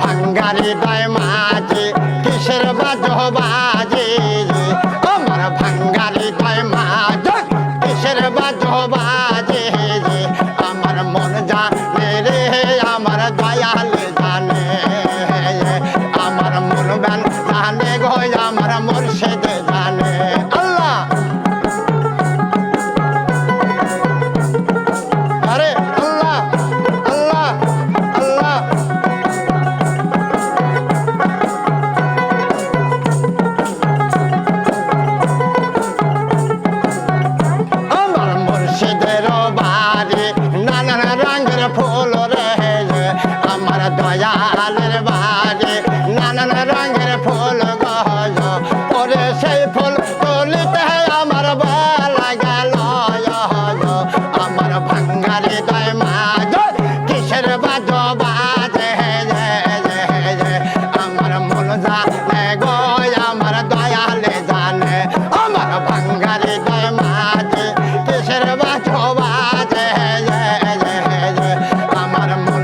ভাঙ্গারি দয় মাঝে, কিসের বাজ বাজে? আমার ভাঙ্গারি দয় মাঝে, কিসের বাজ বাজে? আমার মন যা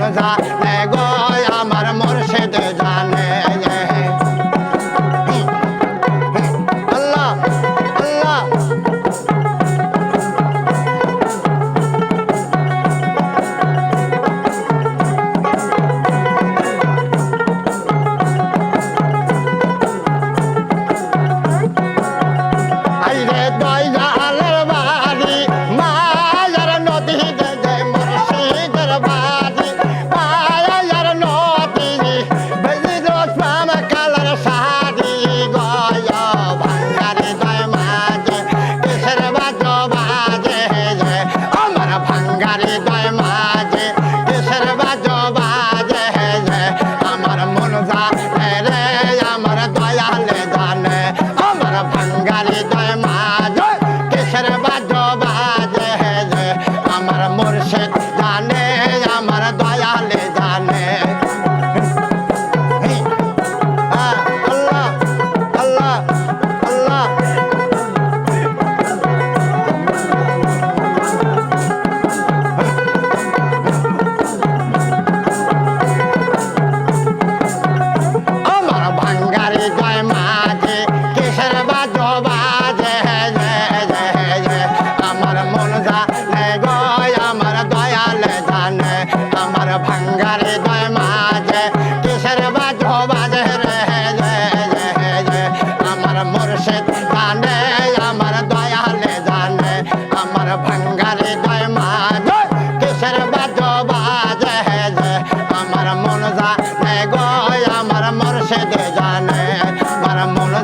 I'm I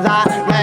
that.